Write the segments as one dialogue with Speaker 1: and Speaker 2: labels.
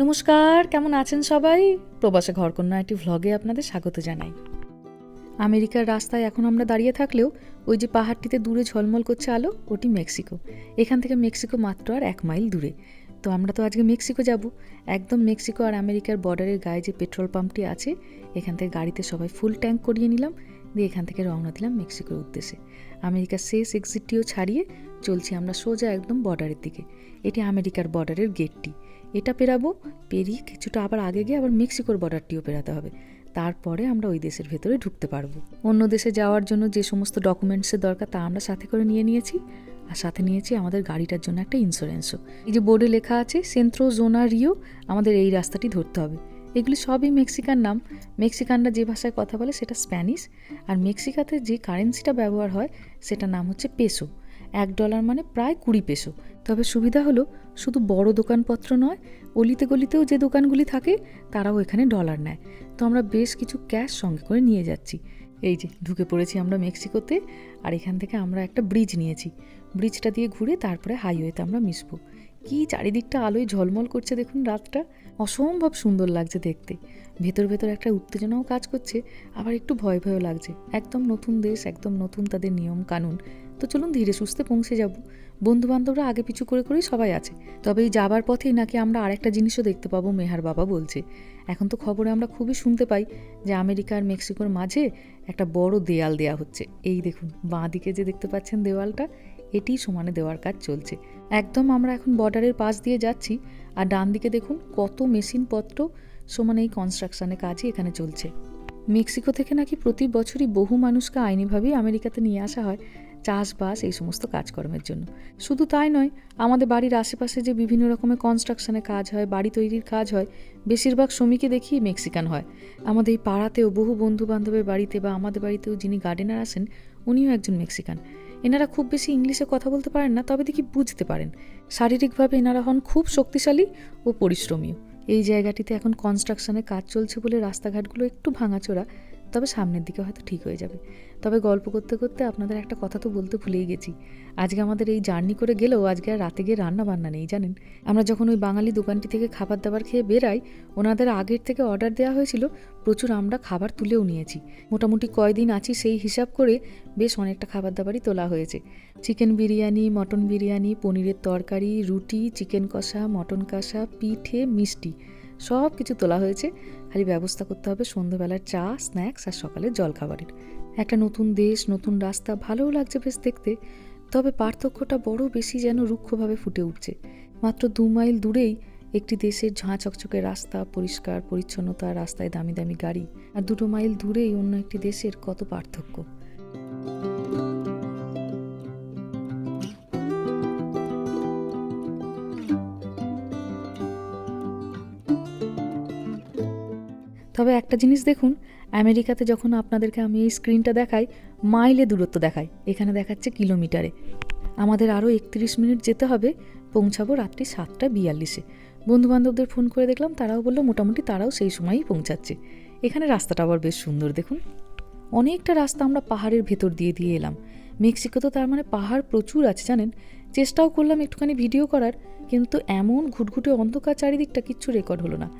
Speaker 1: নমস্কার, কেমন আছেন সবাই? প্রবাসে ঘরকন্যা একটি ভ্লগে আপনাদের স্বাগত জানাই। আমেরিকার রাস্তায় এখন আমরা দাঁড়িয়ে থাকলেও ওই যে পাহাড়টিতে দূরে ঝলমল করছে আলো, ওটি মেক্সিকো। এখান থেকে মেক্সিকো মাত্র আর এক মাইল দূরে। তো আমরা তো আজকে মেক্সিকো যাব। একদম মেক্সিকো আর আমেরিকার বর্ডারের গায়ে যে পেট্রোল পাম্পটি আছে, এখান থেকে গাড়িতে সবাই ফুল ট্যাঙ্ক করিয়ে নিলাম, দিয়ে এখান থেকে রওনা দিলাম মেক্সিকোর উদ্দেশ্যে। আমেরিকার শেষ এক্সিটটিও ছাড়িয়ে চলছি আমরা সোজা একদম বর্ডারের দিকে। এটি আমেরিকার বর্ডারের গেটটি। এটা পেরাবো, পেরিয়ে কিছুটা আবার আগে গিয়ে আবার মেক্সিকোর বর্ডারটিও পেরাতে হবে। তারপরে আমরা ওই দেশের ভেতরে ঢুকতে পারব। অন্য দেশে যাওয়ার জন্য যে সমস্ত ডকুমেন্টসের দরকার তা আমরা সাথে করে নিয়ে নিয়েছি। আর সাথে নিয়েছি আমাদের গাড়িটার জন্য একটা ইন্স্যুরেন্সও এই যে বোর্ডে লেখা আছে সেন্ট্রো জোনা রিও আমাদের এই রাস্তাটি ধরতে হবে। এগুলি সবই মেক্সিকান নাম। মেক্সিকানরা যে ভাষায় কথা বলে সেটা স্প্যানিশ। আর মেক্সিকাতে যে কারেন্সিটা ব্যবহার হয় সেটা নাম হচ্ছে পেসো এক ডলার মানে প্রায় কুড়ি পেসো। তবে সুবিধা হলো, শুধু বড় দোকানপত্র নয়, অলিতে গলিতেও যে দোকানগুলি থাকে, তারাও এখানে ডলার নেয়। তো আমরা বেশ কিছু ক্যাশ সঙ্গে করে নিয়ে যাচ্ছি। এই যে, ঢুকে পড়েছি আমরা মেক্সিকোতে, আর এখান থেকে আমরা একটা ব্রিজ নিয়েছি। ব্রিজটা দিয়ে ঘুরে তারপরে হাইওয়েতে আমরা মিশবো। কি চারিদিকটা আলোয় ঝলমল করছে দেখুন রাতটা। অসম্ভব সুন্দর লাগছে দেখতে। ভেতর ভেতর একটা উত্তেজনাও কাজ করছে, আবার একটু ভয় ভয়ও লাগছে। একদম নতুন দেশ, একদম নতুন তাদের নিয়ম কানুন তো চলুন ধীরে সুস্থে পৌঁছে যাব। বন্ধু বান্ধবরা আগে পিছু করে করেই সবাই আছে। তবে এই যাবার পথেই নাকি আমরা আরেকটা জিনিসও দেখতে পাবো, মেহার বাবা বলছে। এখন তো খবরে আমরা খুবই শুনতে পাই যে আমেরিকা আর মেক্সিকোর মাঝে একটা বড় দেয়াল দেয়া হচ্ছে। এই দেখুন, বাঁ দিকে যে দেখতে পাচ্ছেন দেওয়ালটা, এটি সমানে দেওয়ার কাজ চলছে। একদম আমরা এখন বর্ডারের পাশ দিয়ে যাচ্ছি আর ডান দিকে দেখুন কত মেশিনপত্র সমানে এই কনস্ট্রাকশনের কাজই এখানে চলছে। মেক্সিকো থেকে নাকি প্রতি বছরই বহু মানুষকে আইনিভাবেই আমেরিকাতে নিয়ে আসা হয়। চাষবাস, এই সমস্ত কাজকর্মের জন্য। শুধু তাই নয়, আমাদের বাড়ির আশেপাশে যে বিভিন্ন রকমের কনস্ট্রাকশনের কাজ হয়, বাড়ি তৈরির কাজ হয়, বেশিরভাগ শ্রমিকই দেখি মেক্সিকান হয়। আমাদের এই পাড়াতেও বহু বন্ধু বান্ধবের বাড়িতে বা আমাদের বাড়িতেও যিনি গার্ডেনার আসেন উনিও একজন মেক্সিকান এনারা খুব বেশি ইংলিশে কথা বলতে পারেন না, তবে দেখি বুঝতে পারেন। শারীরিকভাবে এনারা হন খুব শক্তিশালী ও পরিশ্রমীও। এই জায়গাটিতে এখন কনস্ট্রাকশনের কাজ চলছে বলে রাস্তাঘাটগুলো একটু ভাঙাচোরা। তবে সামনের দিকে হয়তো ঠিক হয়ে যাবে। তবে গল্প করতে করতে আপনাদের একটা কথা তো বলতে ভুলেই গেছি। আজকে আমাদের এই জার্নি করে গেলেও আজকে আর রাতে গিয়ে রান্না বান্না নেই, জানেন? আমরা যখন ওই বাঙালি দোকানটি থেকে খাবার দাবার খেয়ে বেরাই, ওনাদের আগের থেকে অর্ডার দেওয়া হয়েছিল, প্রচুর আমরা খাবার তুলেও নিয়েছি। মোটামুটি কয়দিন আছি সেই হিসাব করে বেশ অনেকটা খাবার দাবারই তোলা হয়েছে। চিকেন বিরিয়ানি, মটন বিরিয়ানি, পনিরের তরকারি, রুটি, চিকেন কষা, মটন কষা, পিঠে মিষ্টি। সব কিছু তোলা হয়েছে। খালি ব্যবস্থা করতে হবে সন্ধ্যেবেলার চা, স্ন্যাক্স আর সকালের জলখাবারের। একটা নতুন দেশ, নতুন রাস্তা, ভালোও লাগছে বেশ দেখতে। তবে পার্থক্যটা বড় বেশি যেন রুক্ষভাবে ফুটে উঠছে। মাত্র দু মাইল দূরেই একটি দেশের ঝাঁ চকচকে রাস্তা, পরিষ্কার, পরিচ্ছন্নতা, রাস্তায় দামি দামি গাড়ি। আর দুটো মাইল দূরেই অন্য একটি দেশের কত পার্থক্য। তবে একটা জিনিস দেখুন, আমেরিকাতে যখন আপনাদেরকে আমি এই স্ক্রিনটা দেখাই, মাইলে দূরত্ব দেখাই এখানে দেখাচ্ছে কিলোমিটারে। আমাদের আরও একত্রিশ মিনিট যেতে হবে, পৌঁছাবো রাত্রি সাতটা বিয়াল্লিশে। বন্ধুবান্ধবদের ফোন করে দেখলাম, তারাও বলল মোটামুটি তারাও সেই সময়ই পৌঁছাচ্ছে। এখানে রাস্তাটা আবার বেশ সুন্দর, দেখুন। অনেকটা রাস্তা আমরা পাহাড়ের ভেতর দিয়ে দিয়ে এলাম। মেক্সিকো তো তার মানে পাহাড় প্রচুর আছে, জানেন? চেষ্টাও করলাম একটুখানি ভিডিও করার, কিন্তু এমন ঘুটঘুটে অন্ধকার চারিদিকটা কিচ্ছু রেকর্ড হলো না।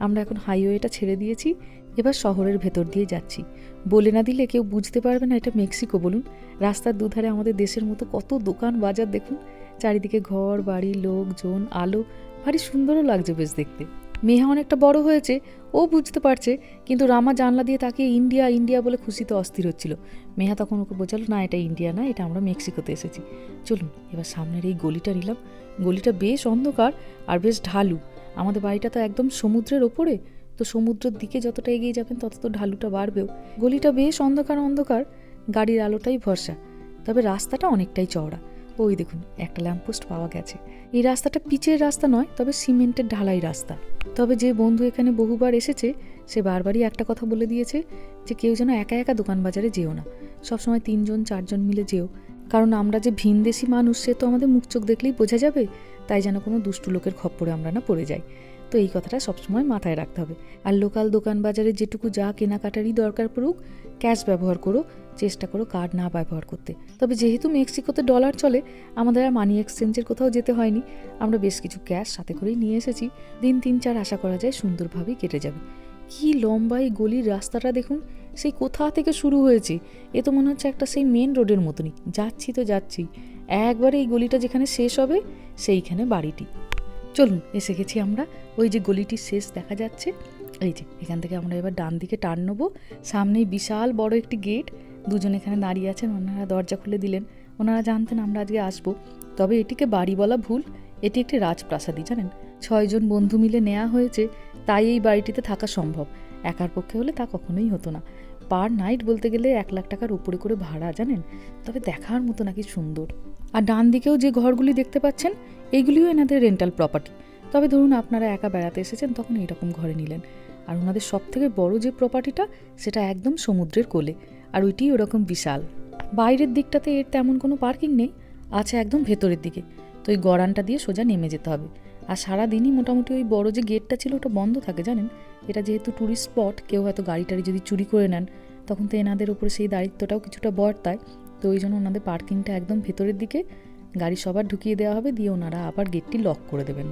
Speaker 1: আমরা এখন হাইওয়েটা ছেড়ে দিয়েছি, এবার শহরের ভেতর দিয়ে যাচ্ছি। বলে না দিলে কেউ বুঝতে পারবে না এটা মেক্সিকো, বলুন। রাস্তার দুধারে আমাদের দেশের মতো কত দোকান, বাজার, দেখুন। চারিদিকে ঘর, বাড়ি, লোকজন, আলো, ভারী সুন্দরও লাগছে বেশ দেখতে। মেহা অনেকটা বড় হয়েছে, ও বুঝতে পারছে, কিন্তু রামা জানলা দিয়ে তাকে ইন্ডিয়া ইন্ডিয়া বলে খুশিতে অস্থির হচ্ছিল। মেহা তখন ওকে বোঝালো, না, এটা ইন্ডিয়া না, এটা আমরা মেক্সিকোতে এসেছি। চলুন, এবার সামনের এই গলিটা নিলাম। গলিটা বেশ অন্ধকার আর বেশ ঢালু। আমাদের বাড়িটা তো একদম সমুদ্রের ওপরে। তো সমুদ্রের দিকে যতটা এগিয়ে যাবেন, তত তো ঢালুটা বাড়বেও। গলিটা বেশ অন্ধকার অন্ধকার। গাড়ির আলোটাই ভরসা। তবে রাস্তাটা অনেকটাই চওড়া। ওই দেখুন, একটা ল্যাম্পপোস্ট পাওয়া গেছে। এই রাস্তাটা পিচের রাস্তা নয়, তবে সিমেন্টের ঢালাই রাস্তা। তবে যে বন্ধু এখানে বহুবার এসেছে, সে বারবারই একটা কথা বলে দিয়েছে যে, কেউ যেন একা একা দোকান বাজারে যেও না। সবসময় তিনজন, চারজন মিলে যেও। কারণ আমরা যে ভিনদেশি মানুষ, সে তো আমাদের মুখ চোখ দেখলেই বোঝা যাবে তাই যেন কোনো দুষ্টু লোকের খপ্পরে আমরা না পড়ে যাই। তো এই কথাটা সবসময় মাথায় রাখতে হবে। আর লোকাল দোকান বাজারে যেটুকু যা কেনাকাটারই দরকার পড়ুক, ক্যাশ ব্যবহার করো, চেষ্টা করো কার্ড না ব্যবহার করতে। তবে যেহেতু মেক্সিকোতে ডলার চলে, আমাদের আর মানি এক্সচেঞ্জের কোথাও যেতে হয়নি। আমরা বেশ কিছু ক্যাশ সাথে করেই নিয়ে এসেছি। দিন তিন চার আশা করা যায় সুন্দরভাবেই কেটে যাবে। কি লম্বা এই গলির রাস্তাটা দেখুন! সেই কোথা থেকে শুরু হয়েছে? এ তো মনে হচ্ছে একটা সেই মেন রোডের মতনই। যাচ্ছি তো যাচ্ছি। একবারে এই গলিটা যেখানে শেষ হবে, সেইখানে বাড়িটি। চলুন, এসে গেছি আমরা। ওই যে গলিটির শেষ দেখা যাচ্ছে। এই যে, এখান থেকে আমরা এবার ডান দিকে টার্ন নেব। সামনেই বিশাল বড় একটি গেট। দুজন এখানে দাঁড়িয়ে আছেন, ওনারা দরজা খুলে দিলেন। ওনারা জানতেন আমরা আজকে আসব। তবে এটিকে বাড়ি বলা ভুল। এটি একটি রাজপ্রাসাদই জানেন? ছয়জন বন্ধু মিলে নেওয়া হয়েছে, তাই এই বাড়িটিতে থাকা সম্ভব। একার পক্ষে হলে তা কখনোই হতো না। পার নাইট বলতে গেলে এক লাখ টাকার উপরে করে ভাড়া, জানেন? তবে দেখার মতো নাকি সুন্দর। আর ডান দিকেও যে ঘরগুলি দেখতে পাচ্ছেন এইগুলিও এনাদের রেন্টাল প্রপার্টি তবে ধরুন আপনারা একা বেড়াতে এসেছেন, তখন এরকম ঘরে নিলেন। আর ওনাদের সব থেকে বড় যে প্রপার্টিটা সেটা একদম সমুদ্রের কোলে। আর ওইটি ওরকম বিশাল। বাইরের দিকটাতে এর তেমন কোনো পার্কিং নেই, আছে একদম ভেতরের দিকে। তো ওই গড়ানটা দিয়ে সোজা নেমে যেতে হবে। আর সারা দিনই মোটামুটি ওই বড় যে গেটটা ছিল, ওটা বন্ধ থাকে, জানেন? এটা যেহেতু ট্যুরিস্ট স্পট কেউ হয়তো গাড়ি টাড়ি যদি চুরি করে নেন, তখন তো এনাদের উপরে সেই দায়িত্বটাও কিছুটা বর্তায়। তো ওই জন্য ওনাদের পার্কিংটা একদম ভেতরের দিকে। গাড়ি সবার ঢুকিয়ে দেওয়া হবে, দিয়ে ওনারা আবার গেটটি লক করে দেবেন।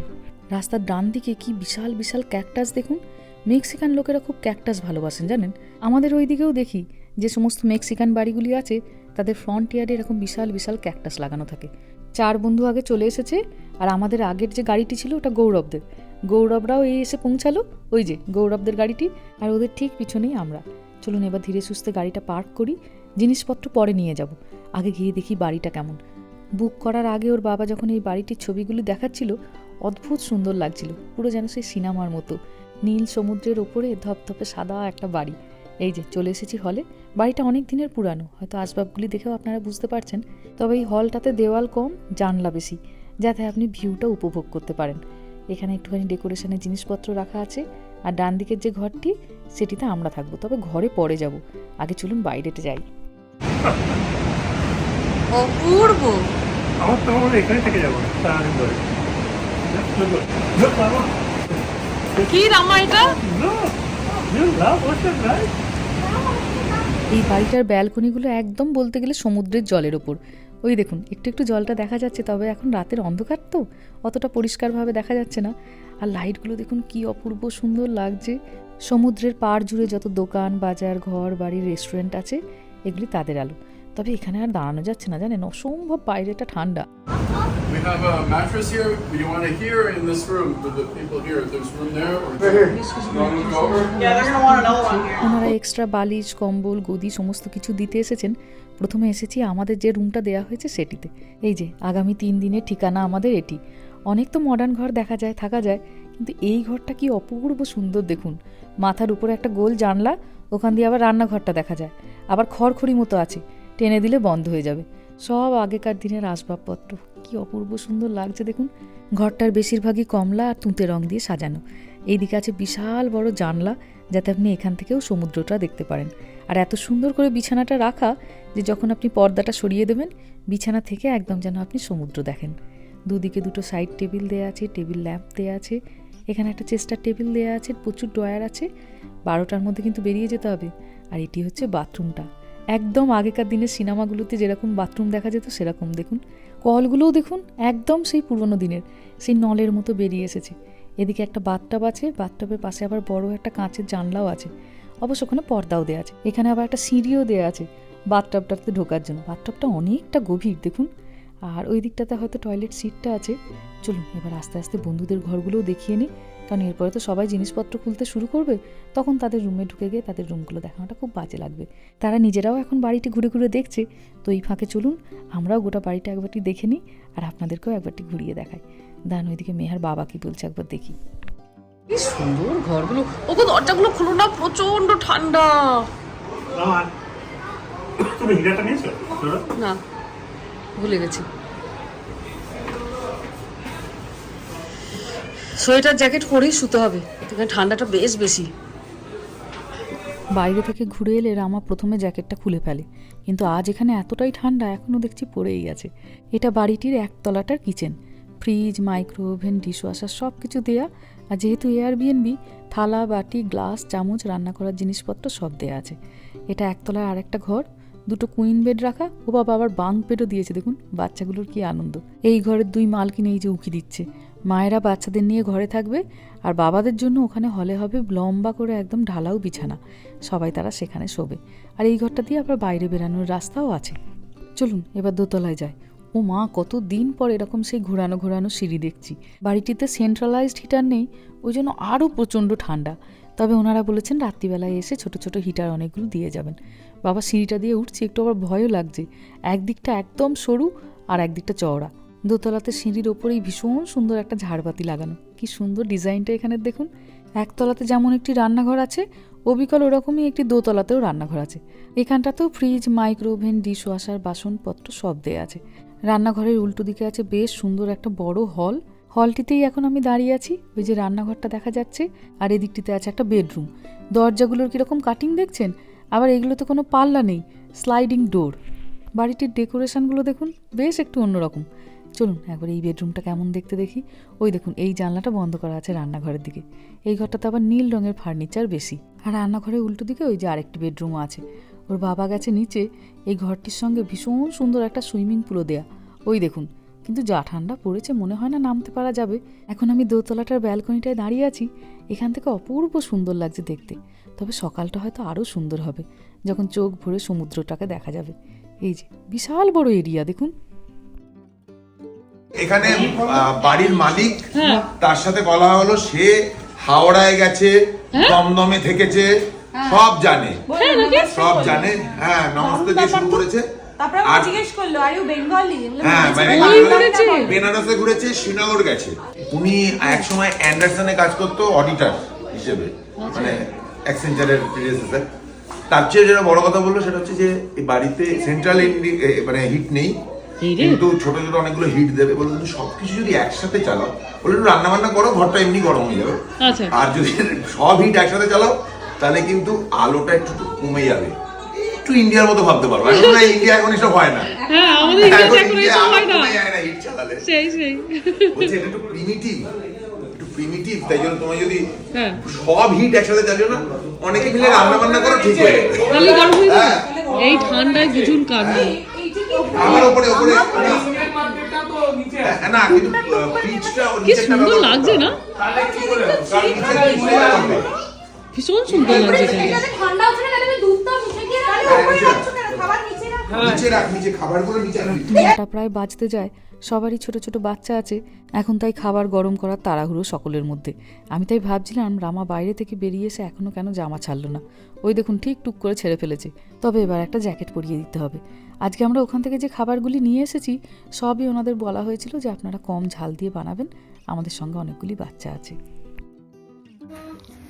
Speaker 1: রাস্তার ডান দিকে কি বিশাল বিশাল ক্যাকটাস দেখুন? মেক্সিকান লোকেরা খুব ক্যাকটাস ভালোবাসেন, জানেন? আমাদের ওই দিকেও দেখি যে সমস্ত মেক্সিকান বাড়িগুলি আছে, তাদের ফ্রন্ট ইয়ার্ডে এরকম বিশাল বিশাল ক্যাকটাস লাগানো থাকে। চার বন্ধু আগে চলে এসেছে, আর আমাদের আগের যে গাড়িটি ছিল ওটা গৌরবদের। গৌরবরাও এই এসে পৌঁছালো, ওই যে গৌরবদের গাড়িটি, আর ওদের ঠিক পিছনেই আমরা। চলুন এবার ধীরে সুস্থে গাড়িটা পার্ক করি। জিনিসপত্র পরে নিয়ে যাব। আগে গিয়ে দেখি বাড়িটা কেমন। বুক করার আগে ওর বাবা যখন এই বাড়িটির ছবিগুলি দেখাচ্ছিল, অদ্ভুত সুন্দর লাগছিল। পুরো যেন সেই সিনেমার মতো। নীল সমুদ্রের ওপরে ধপধপে সাদা একটা বাড়ি। এই যে, চলে এসেছি হলে বাড়িটা অনেক দিনের পুরানো। হয়তো আসবাবগুলি দেখেও আপনারা বুঝতে পারছেন। তবে এই হলটাতে দেওয়াল কম, জানলা বেশি, যাতে আপনি ভিউটা উপভোগ করতে পারেন। এখানে একটুখানি ডেকোরেশনের জিনিসপত্র রাখা আছে। আর ডান দিকের যে ঘরটি, সেটিতে আমরা থাকব। তবে ঘরে পরে যাব। আগে চলুন বাইরেতে যাই।
Speaker 2: অপূর্ব।
Speaker 3: আমার তো মনে এখানে থেকে যাব সারাদিন ধরে।
Speaker 2: কি রামা এটা?
Speaker 1: এই বাড়িটার ব্যালকনিগুলো একদম বলতে গেলে সমুদ্রের জলের ওপর। ওই দেখুন একটু একটু জলটা দেখা যাচ্ছে তবে এখন রাতের অন্ধকার তো অতটা পরিষ্কারভাবে দেখা যাচ্ছে না। আর লাইটগুলো দেখুন কি অপূর্ব সুন্দর লাগছে। সমুদ্রের পাড় জুড়ে যত দোকান বাজার ঘর বাড়ি রেস্টুরেন্ট আছে এগুলি তাদের আলো তবে এখানে আর দাঁড়ানো যাচ্ছে না জানেন অসম্ভব বাইরেটা ঠান্ডা
Speaker 4: We have a mattress here. Do you want it here in this room with the people here? There's room there or you want to go over?
Speaker 2: Yeah, they're gonna want another one here.
Speaker 1: ওনারা extra বালিশ কম্বল গদি সমস্ত কিছু দিতে এসেছেন প্রথমে এসেছি আমাদের যে রুমটা দেওয়া হয়েছে সেটিতে এই যে আগামী তিন দিনের ঠিকানা আমাদের এটি অনেক তো মডার্ন ঘর দেখা যায় থাকা যায় কিন্তু এই ঘরটা কি অপূর্ব সুন্দর দেখুন মাথার উপরে একটা গোল জানলা ওখান দিয়ে আবার রান্নাঘরটা দেখা যায় আবার খড়খড়ি মতো আছে। টেনে দিলে বন্ধ হয়ে যাবে। সব আগেকার দিনের আসবাবপত্র। কি অপূর্ব সুন্দর লাগছে দেখুন। ঘরটার বেশিরভাগই কমলা আর তুঁতে রং দিয়ে সাজানো। এইদিকে আছে বিশাল বড় জানলা, যাতে আপনি এখান থেকেও সমুদ্রটা দেখতে পারেন। আর এত সুন্দর করে বিছানাটা রাখা যে যখন আপনি পর্দাটা সরিয়ে দেবেন, বিছানা থেকে একদম যেন আপনি সমুদ্র দেখেন। দুদিকে দুটো সাইড টেবিল দেওয়া আছে টেবিল ল্যাম্প দেওয়া আছে, এখানে একটা চেস্টার টেবিল দেওয়া আছে, প্রচুর ড্রয়ার আছে। বারোটার মধ্যে কিন্তু বেরিয়ে যেতে হবে। আর এটি হচ্ছে বাথরুমটা। একদম আগেকার দিনের সিনেমাগুলোতে যেরকম বাথরুম দেখা যেত, সেরকম দেখুন। কলগুলোও দেখুন, একদম সেই পুরনো দিনের, সেই নলের মতো বেরিয়ে এসেছে। এদিকে একটা বাথটাব আছে, বাথটাবের পাশে আবার বড় একটা কাঁচের জানলাও আছে। অবশ্য ওখানে পর্দাও দেওয়া আছে। এখানে আবার একটা সিঁড়িও দেওয়া আছে বাথটাবটাতে ঢোকার জন্য। বাথটাবটা অনেকটা গভীর, দেখুন। আর ওই দিকটাতে হয়তো টয়লেট সিটটা আছে। চলুন, এবার আস্তে আস্তে বন্ধুদের ঘরগুলোও দেখিয়ে নিই। কারণ এরপরে তো সবাই জিনিসপত্র খুলতে শুরু করবে তখন তাদের রুমে ঢুকে গিয়ে তাদের রুমগুলো দেখানোটা খুব বাজে লাগবে। তারা নিজেরাও এখন বাড়িটি ঘুরে ঘুরে দেখছে। তো এই ফাঁকে চলুন আমরাও গোটা বাড়িটা একবারটি দেখে নিই আর আপনাদেরকেও একবারটি ঘুরিয়ে দেখাই। দান ওইদিকে মেহার বাবা কি বলছে একবার দেখি।
Speaker 2: কি সুন্দর ঘরগুলো ওকে দরজাগুলো খুলো না প্রচণ্ড ঠান্ডা।
Speaker 3: তুমি নিয়েছো?
Speaker 2: না ভুলে গেছি। সোয়েটার, জ্যাকেট পরেই শুতে হবে। এখানে ঠান্ডাটা বেশ বেশি।
Speaker 1: বাইরে থেকে ঘুরে এলে রামা প্রথমে জ্যাকেটটা খুলে ফেলে। কিন্তু আজ এখানে এতটাই ঠান্ডা এখনও দেখছি পড়েই আছে। এটা বাড়িটির একতলাটার kitchen. Fridge micro oven dishwasher সব কিছু দেয়া। আর যেহেতু এয়ারবিএনবি থালা, বাটি, গ্লাস, চামচ, রান্না করার জিনিসপত্র সব দেওয়া আছে। এটা একতলায় আরেকটা ঘর, দুটো কুইন বেড রাখা। ও বাবা আবার বাঙ্ক বেডও দিয়েছে, দেখুন, বাচ্চাগুলোর কি আনন্দ। এই ঘরের দুই মালকিন এই যে উকি দিচ্ছে। মায়েরা বাচ্চাদের নিয়ে ঘরে থাকবে আর বাবাদের জন্য ওখানে হলে হবে লম্বা করে একদম ঢালাও বিছানা। সবাই তারা সেখানে শোবে। আর এই ঘরটা দিয়ে আবার বাইরে বেরানোর রাস্তাও আছে। চলুন, এবার দোতলায় যায় ও মা, কত দিন পর এরকম সেই ঘোরানো ঘোরানো সিঁড়ি দেখছি। বাড়িটিতে সেন্ট্রালাইজড হিটার নেই, ওই জন্য আরও প্রচণ্ড ঠান্ডা। তবে ওনারা বলেছেন রাত্রিবেলায় এসে ছোট ছোট হিটার অনেকগুলো দিয়ে যাবেন। বাবা সিঁড়িটা দিয়ে উঠছি, একটু আবার ভয়ও লাগছে। একদিকটা একদম সরু আর একদিকটা চওড়া। দোতলাতে সিঁড়ির ওপরেই ভীষণ সুন্দর একটা ঝাড়বাতি লাগানো। কি সুন্দর ডিজাইনটা এখানে দেখুন। একতলাতে যেমন একটি রান্নাঘর আছে, অবিকল ওরকমই একটি দোতলাতেও রান্নাঘর আছে। এখানটাতেও ফ্রিজ, মাইক্রোওভেন ডিশ ওয়াশার বাসনপত্র সব দেয়া আছে। রান্নাঘরের উল্টো দিকে আছে বেশ সুন্দর একটা বড় হল। হলটিতেই এখন আমি দাঁড়িয়ে আছি। ওই যে রান্নাঘরটা দেখা যাচ্ছে, আর এদিকটিতে আছে একটা বেডরুম। দরজাগুলোর কীরকম কাটিং দেখছেন? আবার এগুলোতে কোনো পাল্লা নেই, স্লাইডিং ডোর। বাড়িটির ডেকোরেশনগুলো দেখুন, বেশ একটু অন্যরকম। চলুন একবার এই বেডরুমটা কেমন দেখতে দেখি। ওই দেখুন, এই জানলাটা বন্ধ করা আছে রান্নাঘরের দিকে। এই ঘরটাতে আবার নীল রঙের ফার্নিচার বেশি। আর রান্নাঘরের উল্টো দিকে ওই যে আরেকটি বেডরুমও আছে। ওর বাবা গেছে নিচে, এই ঘরটির সঙ্গে ভীষণ সুন্দর একটা সুইমিং পুলও দেয়া। ওই দেখুন, কিন্তু যা ঠান্ডা পড়েছে মনে হয় না নামতে পারা যাবে। এখন আমি দোতলাটার ব্যালকনিটায় দাঁড়িয়ে আছি, এখান থেকে অপূর্ব সুন্দর লাগছে দেখতে। তবে সকালটা হয়তো আরও সুন্দর হবে, যখন চোখ ভরে সমুদ্রটাকে দেখা যাবে। এই যে, বিশাল বড় এরিয়া দেখুন।
Speaker 5: এখানে আহ, বাড়ির মালিক তার সাথে বলা হলো সে হাওড়ায় গেছে দমদমে থেকেছে সব জানে। সব জানে হ্যাঁ নমস্তে দিয়ে শুরু করেছে।
Speaker 6: তারপরে
Speaker 5: আর
Speaker 6: আমাকে জিজ্ঞেস করল আর ইউ বেঙ্গলি
Speaker 5: হ্যাঁ মানে বেনারসে ঘুরেছে শ্রীনগর গেছে। উনি এক সময় অ্যান্ডারসনে কাজ করতো অডিটর হিসেবে মানে অ্যাক্সেঞ্চারের তার চেয়ে যেটা বড় কথা বলল সেটা হচ্ছে যে বাড়িতে সেন্ট্রাল মানে হিট নেই। কিন্তু ছোট ছোট অনেকগুলো হিট দেবে বলে তুমি সবকিছু যদি একসাথে চালাও বলে একটু রান্না বান্না করো ঘরটা এমনি গরম হয়ে যাবে। আর যদি সব হিট একসাথে চালাও তাহলে কিন্তু আলোটা একটু কমে যাবে। একটু ইন্ডিয়ার মতো ভাবতে এখন ইন্ডিয়া এখন এসব হয় না।
Speaker 2: হ্যাঁ আমাদের
Speaker 5: এখন
Speaker 2: এখন এসব হয় না।
Speaker 5: কমে যায় না হিট চালালে।
Speaker 2: সেই সেই।
Speaker 5: বলছি এটা একটু প্রিমিটিভ প্রিমিটিভ তাই জন্য তোমার যদি
Speaker 2: হ্যাঁ।
Speaker 5: সব হিট একসাথে চালিও না অনেকে মিলে রান্না বান্না করো ঠিক হয়ে যাবে।
Speaker 2: হয়ে। এই ঠান্ডায় ভীষণ কাঁদবে
Speaker 5: আমার উপরে উপরে। হ্যাঁ, না কিন্তু পিচটা
Speaker 2: কি সুন্দর লাগছে না? ভীষণ সুন্দর লাগছে
Speaker 6: ঠান্ডা হচ্ছে না তাহলে দুধটা মুখে গিয়ে রাখো। উপরে রাখছো খাবার নিচে
Speaker 5: নিচে রাখ নিচে খাবারগুলো নিচে রাখ।
Speaker 1: প্রায় বাজতে যায়। সবারই ছোট ছোট বাচ্চা আছে। এখন তাই খাবার গরম করার তাড়াহুড়ো সকলের মধ্যে। আমি তাই ভাবছিলাম রামা বাইরে থেকে বেরিয়ে এসে এখনও কেন জামা ছাড়লো না? ওই দেখুন ঠিক টুক করে ছেড়ে ফেলেছে। তবে এবার একটা জ্যাকেট পরিয়ে দিতে হবে। আজকে আমরা ওখান থেকে যে খাবারগুলি নিয়ে এসেছি, সবই ওনাদের বলা হয়েছিল যে আপনারা কম ঝাল দিয়ে বানাবেন। আমাদের সঙ্গে অনেকগুলি বাচ্চা আছে।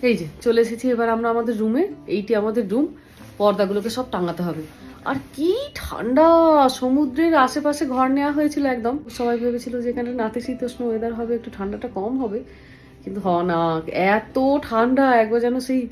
Speaker 2: এই যে, চলে এসেছি এবার আমরা আমাদের রুমে এইটি আমাদের রুম পর্দাগুলোকে সব টাঙাতে হবে। আর কি ঠান্ডা! সমুদ্রের আশেপাশে ঘর নেওয়া হয়েছিল একদম। সবাই ভেবেছিল যে এখানে নাতিশীতোষ্ণ ওয়েদার হবে, একটু ঠান্ডাটা কম হবে। কিন্তু হ না। এত ঠান্ডা! একবার যেন সেই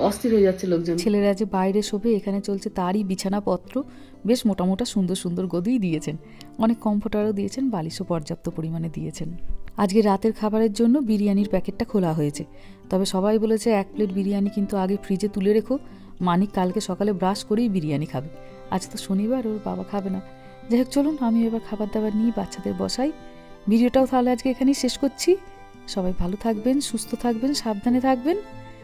Speaker 2: অস্থির হয়ে যাচ্ছে লোকজন।
Speaker 1: ছেলেরা যে বাইরে শোবে, এখানে চলছে তারই বিছানাপত্র। বেশ মোটা মোটা সুন্দর সুন্দর গদিই দিয়েছেন। অনেক কমফোর্টারও দিয়েছেন, বালিশও পর্যাপ্ত পরিমাণে দিয়েছেন। আজকে রাতের খাবারের জন্য বিরিয়ানির প্যাকেটটা খোলা হয়েছে। তবে সবাই বলেছে এক প্লেট বিরিয়ানি কিন্তু আগে ফ্রিজে তুলে রেখো। মানিক কালকে সকালে ব্রাশ করেই বিরিয়ানি খাবে। আজ তো শনিবার, ওর বাবা খাবে না। যাই হোক, চলুন, আমি এবার খাবার দাবার নিয়ে বাচ্চাদের বসাই। ভিডিওটাও তাহলে আজকে এখানেই শেষ করছি। সবাই ভালো থাকবেন, সুস্থ থাকবেন, সাবধানে থাকবেন।